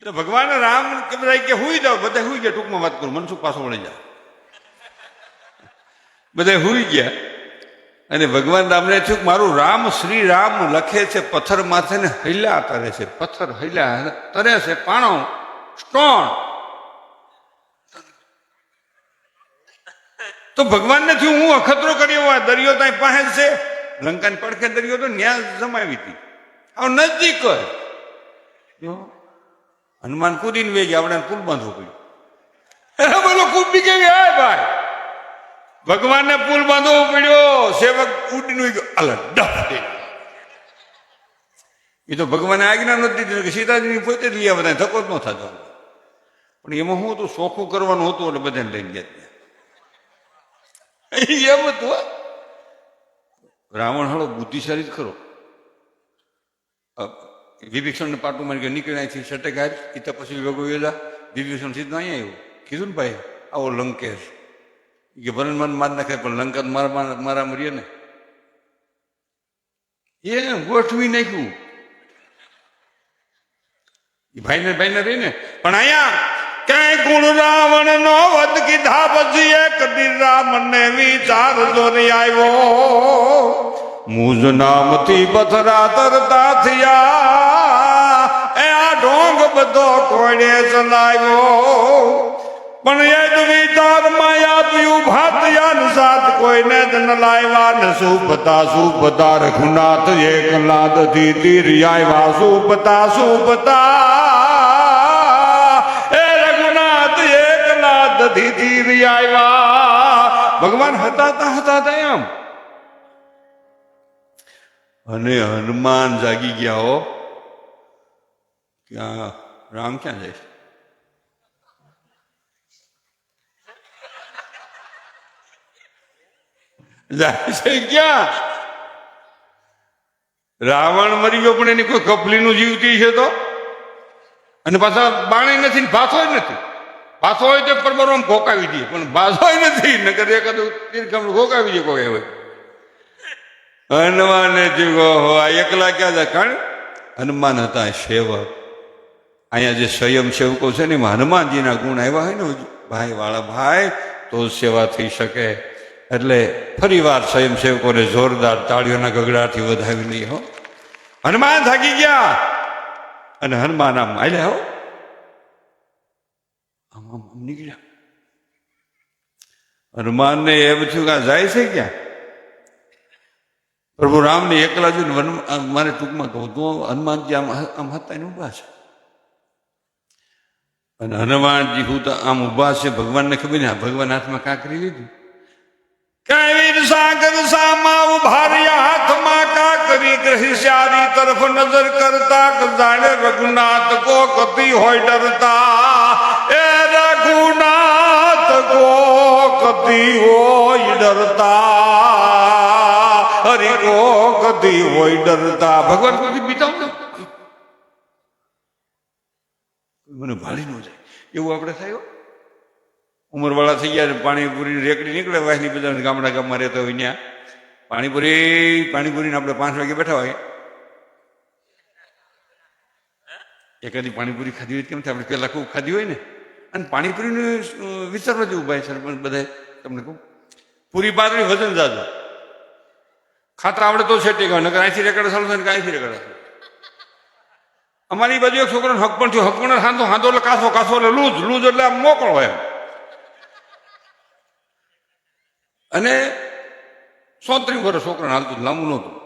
એટલે ભગવાન રામ કે બધા કે હુઈ જાઓ બધા હુઈ ગયા ટૂંકમાં વાત કરું મનસુખ પાછો વળી જાઓ બધા હુઈ ગયા. અને ભગવાન રામને થયું કે મારું રામ શ્રી રામ લખે છે પથ્થર માથે ને હૈલા તરે છે પથ્થર હૈલા તરે છે પાણો સ્ટોન. તો ભગવાનને થયું હું અખતરો કર્યો આ દરિયો ત્યાં પાસે છે. લંકાની પડખે દરિયો તો ન્યાસ જમાવી હતી. આવ નજીક જો, હનુમાન કૂદીને વેગી, આપણે પુલ બાંધવો પડ્યો. બોલો કૂદી કેવી હાય ભાઈ? ભગવાનને પુલ બાંધવો પડ્યો. સેવક ઉડીને ગયો અલ, ડફ એ તો ભગવાને આજ્ઞા નથી દીધી કે સીતાજીની પોતે જ લઈ બધા ધક્કો જ ન થતો. પણ એમાં હું તો ચોખ્ખું કરવાનું હતું, એટલે બધાને લઈને ગયા ત્યાં. એમ હતું, હો. રાવણ હળો બુદ્ધિશાળી જ ખરો. વિભીષણ પાટું મારી કે નીકળ્યા અહીંથી સટે હાર એ તપસ્વી પછી ભેગો વિભીષણ સીધું અહીંયા આવ્યું. કીધું ને ભાઈ, આવો લંકેશ. કે ભરણ મન માર નાખે, પણ લંકા મારા મારા મારા મરીએ ને. એ ગોઠવી નાખ્યું. ભાઈને ભાઈને રહીને. પણ અહીંયા કઈ ગુણ રાવણ નો વધ કીધા પછી એક દી રામને વિચાર જોરી આવ્યો. મુજ નામથી પથરા તરતા થયા. બધો કોણે ચલાવ્યો. પણ એ જ વિચારમાં આપ્યું, ભાતિયાન સાથ કોઈને જ ન લાવ્યા ને સુપતા સુપતા રઘુનાથ એક લાદથી તીર આવ્યા સુપતા સુપતા એ રઘુનાથ એક લાદથી તીર આવ્યા ભગવાન હતા તા હતા તા એમ. અને હનુમાન જાગી ગયા હો. ક્યાં રામ ક્યાં જાય છે ક્યાં રાવણ મરી ગયો, પણ એની કોઈ કપલીનું જીવતી છે તો? અને પાછા બાણી નથી પાછો નથી. પાછો હોય તો પરબરો આમ ઘોકાવી દઈએ પણ પાછો નથી. નગર એકાદું તીરખમ ઘોકાવી દે કોઈ હોય હનુમાન જીવો આ એકલા ક્યાં હતા કારણ હનુમાન હતા, સેવક. અહીંયા જે સ્વયં સેવકો છે ને, એમાં હનુમાનજીના ગુણ આવ્યા હોય ને ભાઈ વાળા ભાઈ, તો સેવા થઈ શકે. એટલે ફરી વાર સ્વયંસેવકોને જોરદાર તાળીઓના ગગડાથી વધાવી લઈ હો. હનુમાન થાકી ગયા. અને હનુમાન આમ આલ્યા હો. આમ આમ નીકળ્યા. હનુમાનને એમ થયું કે જાય છે ક્યાં? પ્રભુ રામને એકલા જોઈને મારે ટૂંકમાં કહું તું હનુમાનજી આમ આમ હતા એને ઊભા છે. અને હનુમાનજી, હું તો આમ ઊભા છે, ભગવાનને ખબર ને ભગવાન હાથમાં કાંકરી લીધી? કૈવીર સાગર સામા ઊભા રહ્યા હાથમાં કાકરી ગ્રહી સારી તરફ નજર કરતા જાણે રઘુનાથ કો કતી હોય ડરતા. એ રઘુનાથ કો કતી હોય ડરતા. હરિ કો કતી હોય ડરતા. ભગવાન કોઈ બીતા ને મને ભાળી ન જાય. એવું આપણે થયું. ઉંમરવાળા થઈ ગયા પાણીપુરી રેકડી નીકળે વાહની બધા ગામડા ગામમાં રહેતા હોય ત્યાં. પાણીપુરી, પાણીપુરીને આપણે પાંચ વાગે બેઠા હોય. એકાદી પાણીપુરી ખાધી હોય કેમ થાય? આપણે પહેલાં ખૂબ ખાધી હોય ને. અને પાણીપુરીનું વિચારવા જેવું ભાઈ સરપંચ બધા તમને કહું. પૂરી પાતળી વજન જાજો. ખાતર આવડે તો છે ટેકા નકર અહીંથી રેકડ સારું થાય ને અહીંથી રેકડ અમારી બાજુ એક છોકરાનો હક પણ થયો. હક પણ સાંધો હાંધો એટલે કાસો કાસો એટલે લૂજ લૂજ એટલે આમ મોકળો એમ. અને સોત્રી વર્ષ છોકરાને હાલતું લાંબુ નહોતું.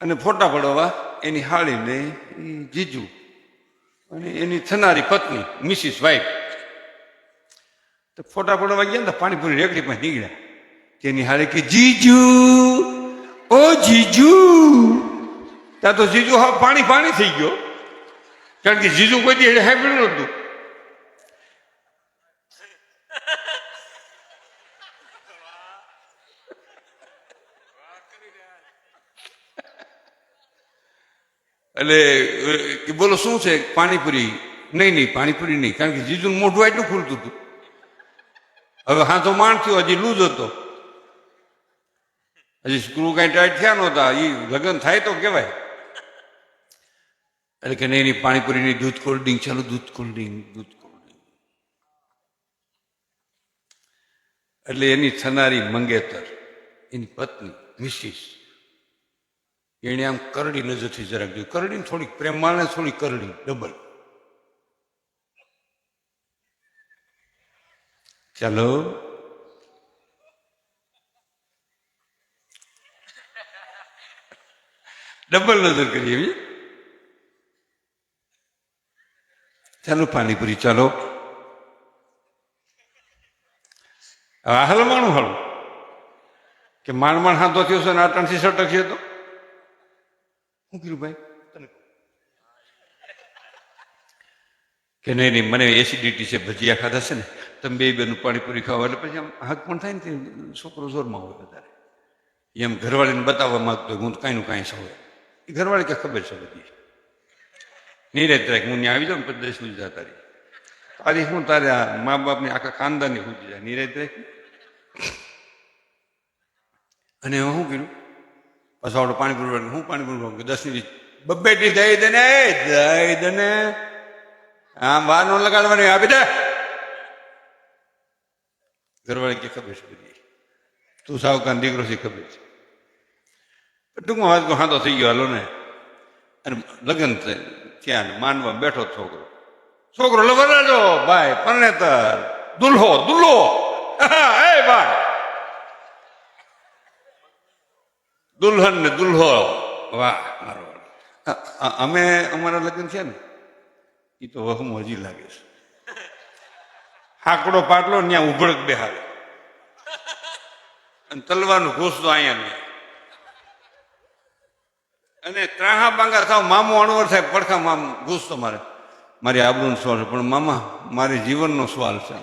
અને ફોટા પડવા એની હાળીને જીજુ અને એની થનારી પત્ની, મિસિસ વાઈફ. તો ફોટા પડવા ગયા ને પાણીપુરી રેકડીમાં નીકળ્યા. તેની હાળે કે, જીજુ, ઓ જીજુ ત્યાં તો જીજુ હા, પાણી પાણી થઈ ગયો. કારણ કે જીજુ કોઈ દી સાંભળ્યું નહોતું. એટલે કે બોલો, શું છે? પાણીપુરી? નહીં નહીં, પાણીપુરી નહીં. કારણ કે જીજુનું મોઢું આટલું ખુલતું હતું. હવે હા તો માણ થયો, હજી લૂજ હતો. હજી સ્ક્રૂ કાંઈ ટાઈટ થયા નહોતા. એ લગ્ન થાય તો કહેવાય. એટલે કે નહીં એની પાણીપુરીની દૂધ કોલ્ડ ડ્રિંક, ચાલો દૂધ કોલ્ડ ડ્રિંક, દૂધ કોલ્ડ ડ્રિંક. એટલે એની થનારી મંગેતર, એની પત્ની, મિસિસ એને આમ કરડી નજરથી જરાક જોયું. કરડી થોડીક પ્રેમાને થોડી કરડી, ડબલ. ચાલો. ડબલ નજર કરીએ એવી. ચાલો પાણીપુરી, ચાલો. હવે હલમાણું હળું કે માણ માણ હાથો થયો છે ને આટણથી સટકશે તો? શું કીધું, ભાઈ કે નહીં નહીં, મને એસિડિટી છે, ભજીયા ખાધા છે ને તમે બે બેનું પાણીપુરી ખાવા, એટલે પછી આમ હાથ પણ થાય ને છોકરો જોરમાં હોય વધારે. એમ ઘરવાળીને બતાવવા માંગતો હું તો કાંઈનું કાંઈ સૌ એ ઘરવાળી કે ખબર છે બધી? નીરજ રાખ. હું આવી જાઉં પછી દસ સુધી જતા રહી તારી શું તારે આ મા બાપની આખા ખાનદાની સુધી જાય નીરજ રાખ. અને હું કર્યું? પાછા આવડે પાણી પૂરવાનું હું પાણી પૂરવાનું દસ મિનિટ બબ્બે ટી દઈ દે ને દઈ દે ને આમ વાર નો લગાડવાની આપી દે ઘરવાળી કે ખબર છે બધી. તું સાવકાન દીકરો છે, ખબર છે. ટૂંકમાં વાત હાથો થઈ ગયો, હાલો ને. અને લગ્ન થયા. ને માનવા બેઠો છોકરો. છોકરો લવરાજો ભાઈ, પરણેતર. દુલ્હો દુલ્હો. એ ભાઈ. દુલ્હન ને દુલ્હો. વાહ, મારો અમે અમારા લગ્ન છે ને એ તો વહમ હજી લાગે છે. હાકડો પાટલો ત્યાં ત્યાં બે બેહાડે. અને તલવાનું ઘૂસ તો અહીંયા નહીં અને ત્રાહા બાંગા થાવ, મામો અણવર થાય, પડખા મામ તો મારે. મારી આબરૂનો સવાલ છે, પણ મામા, મારી જીવનનો સવાલ છે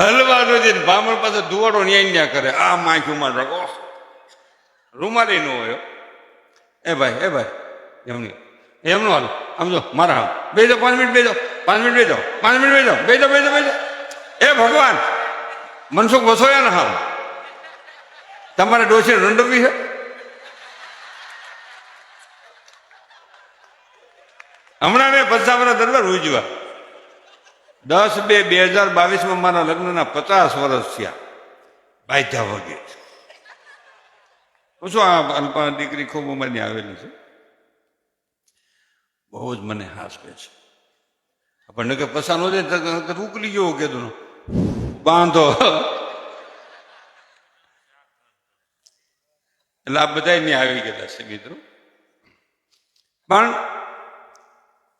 હલવાનો જે બ્રાહ્મણ પાસે દુવાડો ન્યાય ન્યા કરે. આ માખ્યું માં ઓહ. રૂમાલી નો હોય એ ભાઈ એ ભાઈ, એમની. એમનું હાલ. આમ જો, મારા હાલ. બેજો, પાંચ મિનિટ બેજો. પાંચ મિનિટ બેજો. પાંચ મિનિટ બેજો. બેજો બેજો બેજો. એ ભગવાન, મનસુખ વસોયા ને હાલ. તમારે ડોસી રંડવી છે હમણાં મેં પચાવરા દરબાર ઉજવા દસ બે બે હજાર બાવીસમાં મારા લગ્નના પચાસ વર્ષ થયા. બાયધા વગે શું આ અલ્પા દીકરી ખૂબ ઉંમરની આવેલી છે? બહુ જ મને હાસવે છે. આપણને કે પસાનો છે ઉકલી ગયો કીધું બાંધો. એટલે આ બધા ત્યાં આવી ગયેલા છે મિત્રો. પણ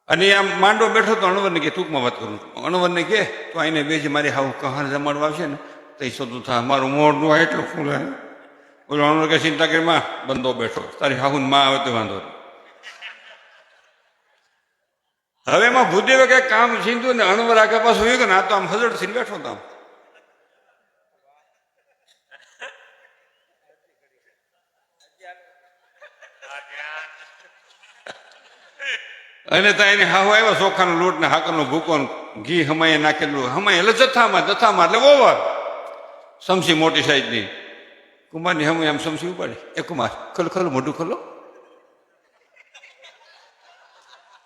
અને આમ માંડો બેઠો તો અણવરને કે ટૂંકમાં વાત કરું અણવરને કે તો આઈને બે મારી હાવ કહાર જમાડવા આવશે ને, તો એ શોધું થા, મારું મોઢું આ એટલું ફૂલે બોલો, અણવર કે ચિંતા કરી માં બંધો બેઠો તારી હાહુનમાં આવે તો વાંધો હવે એમાં ભૂદેવે કઈ કામ છીંધું ને અણવર આગળ પાછું હોય કે ના તો આમ હજડ થઈને બેઠો તો આમ. અને ત્યાં એની હાવ આવ્યો, ચોખાનો લોટ ને હાકરનો ભૂકો ઘી હમાએ નાખેલું. હમાય એટલે જથ્થામાં જથ્થામાં, એટલે ઓવર સમસી મોટી સાઈઝની. કુમારની હમ એમ સમસી ઉપાડી. એ કુમાર, ખલ, ખોલો, મોઢું ખોલો.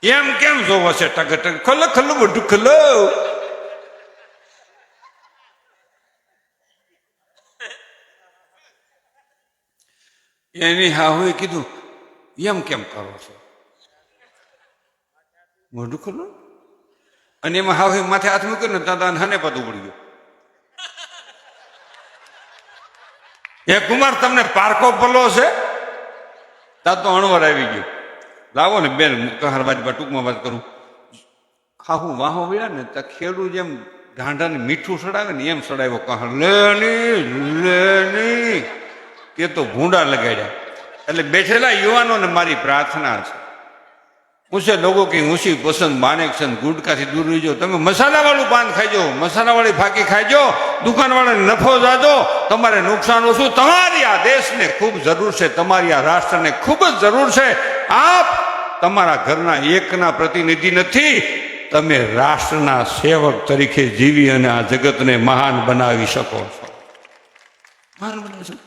એમ કેમ જોવો છે? ટક ટક ખોલો ખલ્લું મોઢું ખોલો. એની હાહુએ કીધું, એમ કેમ કરો છો? મોઢું ખોલો. અને એમાં હાવ માથે હાથ મૂક્યો ને દાદા હને પદ પડી ગયો. એ કુમાર, તમને પારકો પલો છે? ત્યાં તો અણવર આવી ગયો. લાવો ને બેન કહાર બાજુ ટૂંકમાં વાત કરું. હા હું વાહો વળ્યા ને ત્યાં ખેડૂત જેમ ઢાંઢાને મીઠું સડાવે ને એમ સડાવ્યો કહાર. લેની લેની તે તો ભૂંડા લગાડ્યા. એટલે બેઠેલા યુવાનોને મારી પ્રાર્થના છે. ઉસે લોકો કે ઊંચી પસંદ માનેક છે ગુટકાથી દૂર રહીજો. તમે મસાલાવાળું પાન ખાઈજો મસાલાવાળી ફાકી ખાઈજો દુકાનવાળાને નફો જાજો. તમારે નુકસાન ઓછું. તમારી આ દેશને ખૂબ જરૂર છે તમારી આ રાષ્ટ્રને ખૂબ જ જરૂર છે. આપ તમારા ઘરના એકના પ્રતિનિધિ નથી. તમે રાષ્ટ્રના સેવક તરીકે જીવી અને આ જગતને મહાન બનાવી શકો છો. મહાન બનાવી શકો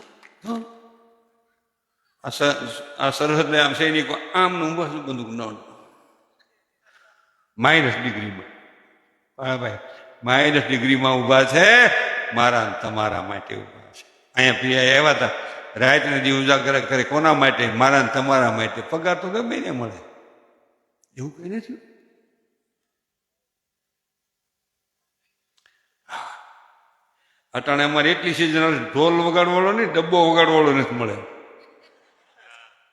આ સરહદને આમ સૈનિકો આમનું બધું બંદૂક ન માઇનસ ડિગ્રીમાં. ભાઈ માઇનસ ડિગ્રીમાં ઊભા છે મારા તમારા માટે ઊભા છે. અહીંયા પીઆઈ આવ્યા હતા રાતને દી ઉજાગર કરે કોના માટે? મારા તમારા માટે. પગાર તો ગમે ને મળે. એવું કઈ નથી. અટાણે અમારે એટલી સિઝન ઢોલ વગાડવાળો નહીં ડબ્બો વગાડવાળો નથી મળે.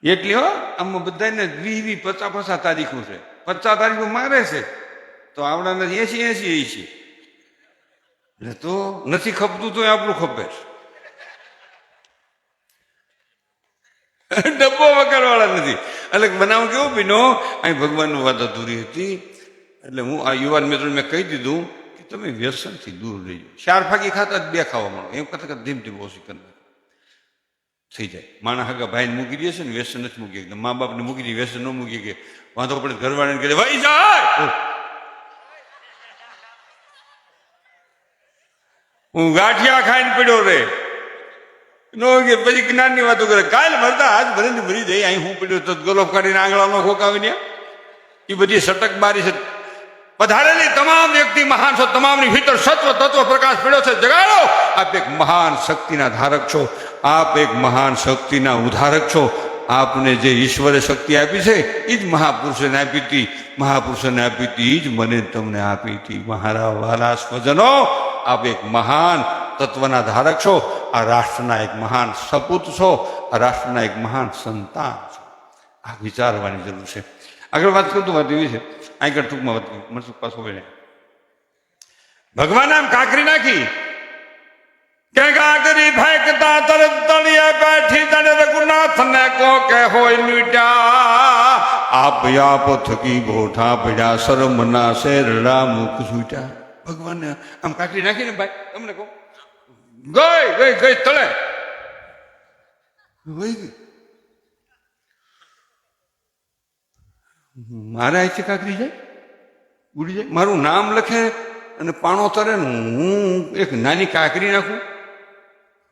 એટલી હો આમાં બધાને વીસ વીસ પચાસ પચાસ તારીખો છે. પચાસ તારીખો મારે છે. તો આવડાને એસી એસી એસી એટલે તો નથી ખપતું તો આપણું ખપે ડબ્બો વગાડવાળા નથી. એટલે બનાવ કેવો બીનો અહીં ભગવાનનું વાત અધૂરી હતી. એટલે હું આ યુવાન મિત્રોને મેં કહી દીધું કે તમે વ્યસનથી દૂર રહીજો. ચાર ફાકી ખાતા જ બે ખાવા મળો એમ કરતા ધીમ ધીમ ઓછી કરી. થઈ જાય. માણસ હાકા ભાઈને મૂકી દે છે ને, વ્યસન નથી મૂકી એકદમ મા બાપને મૂકી દે, વ્યસન ન મૂકી કે વાંધો પડે ઘરવાળાને કહે ભાઈ જાય! હું ગાંઠિયા ખાઈને પડ્યો રે. નો કે પછી જ્ઞાનની વાતો કરે. કાલ મરતા આજ ભરીને મરી જાય, અહીં હું પડ્યો તો ગલોફ કાઢીને આંગળાનો ખોકાવીને એ બધી સટક બારી છે. પધારેલી તમામ વ્યક્તિ મહાન છો, તમામની ભીતર સત્વ તત્વ પ્રકાશ પડ્યો છે. જગાડો! આપ એક મહાન શક્તિના ધારક છો. આપ એક મહાન શક્તિના ઉધારક છો. આપને જે ઈશ્વરે શક્તિ આપી છે એ જ મહાપુરુષોને આપી હતી. મહાપુરુષોને આપી હતી એ જ મને તમને આપી હતી. મારા વાલા, સ્વજનો, આપ એક મહાન તત્વના ધારક છો. આ રાષ્ટ્રના એક મહાન સપૂત છો. આ રાષ્ટ્રના એક મહાન સંતાન છો. આ વિચારવાની જરૂર છે. આગળ વાત કરું તો વાત એવી છે. આગળ ટૂંકમાં વાત કરું. મનસુખ પાછો ભગવાન આમ કાકરી નાખી કે કાકરી ફેંકતા તરત તળિયે બેઠી તને રઘુનાથ ને કો કે હોય મીઠા? આપ આપ થકી ગોઠા પડ્યા શરમના શેરડા મુખ છૂટ્યા ભગવાન આમ કાકરી નાખીને ભાઈ, તમને કહો. ગઈ ગઈ ગઈ તળે વહી ગઈ. મારે છે કાકરી જાય? ઉડી જાય? મારું નામ લખે અને પાણો તરે હું એક નાની કાકરી નાખું.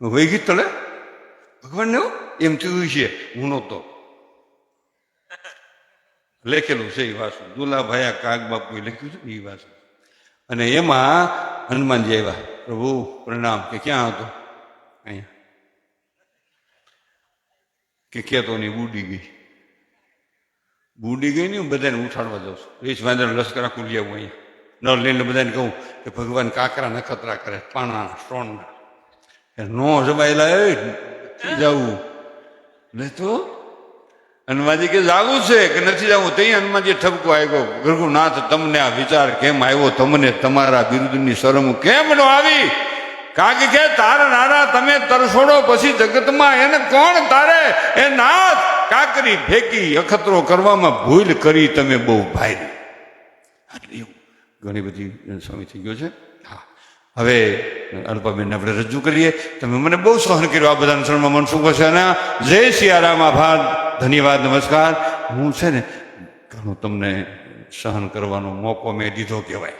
વૈગી તળે ભગવાનને એમ થયું છે હું નહોતો લેખેલું છે એ વાસુ દુલાભાયા કાગ બાપુએ લખ્યું છે એ વાસુ અને એમાં હનુમાનજી આવ્યા. પ્રભુ, પ્રણામ. કે ક્યાં હતો? અહીંયા. કે ખેતોની બુડી ગઈ. બુડી ગઈ ને હું બધાને ઉઠાડવા જાઉં છું. રીસ વાંદર લશ્કર આખું લઈ આવું અહીંયા. નળ લઈને બધાને કહું કે ભગવાન કાકરા નખતરા કરે, પાણા સ્ટોન નો જમાયેલા જવું. ને તો? હનુમાનજી કે, જાવું છે કે નથી જવું? ત્યાં હનુમાનજી ઠપકો આવ્યો ગરગુનાથ તમને આ વિચાર કેમ આવ્યો? તમને તમારા બિરુદની શરમ કેમ નો આવી? કારણ કે, તારા નાના તમે તરસોડો, પછી જગતમાં એને કોણ તારે? એ નાથ, કાકરી ફેંકી અખતરો કરવામાં ભૂલ કરી તમે બહુ ભાઈ એટલે ઘણી બધી સ્વામી થઈ ગયો છે. હવે અલ્પાબેન આપણે રજૂ કરીએ. તમે મને બહુ સહન કર્યું આ બધા શરણમાં મનસુખ અને જય સિયારામ, આભાર. ધન્યવાદ, નમસ્કાર. હું છે ને ઘણું તમને સહન કરવાનો મોકો મેં દીધો કહેવાય.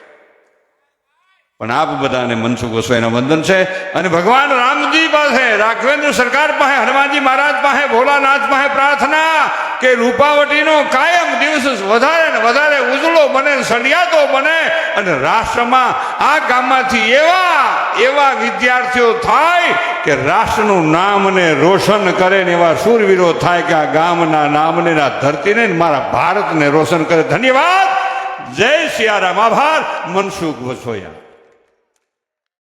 પણ આપ બધાને મનસુખ ગોસ્વાઈના વંદન છે અને ભગવાન રામજી પાસે, રાઘવેન્દ્ર સરકાર પાસે, હનુમાનજી મહારાજ પાસે, ભોલાનાથ પાસે પ્રાર્થના કે રૂપાવટીનો કાયમ દિવસ વધારે ને વધારે ઉજળો બને, સળિયાતો બને અને રાષ્ટ્રમાં આ ગામમાંથી એવા એવા વિદ્યાર્થીઓ થાય કે રાષ્ટ્રનું નામ ને રોશન કરે ને એવા શૂરવીરો થાય કે આ ગામના નામને આ ધરતીને મારા ભારતને રોશન કરે. ધન્યવાદ. જય સિયારામ આભાર. મનસુખ વસોયા.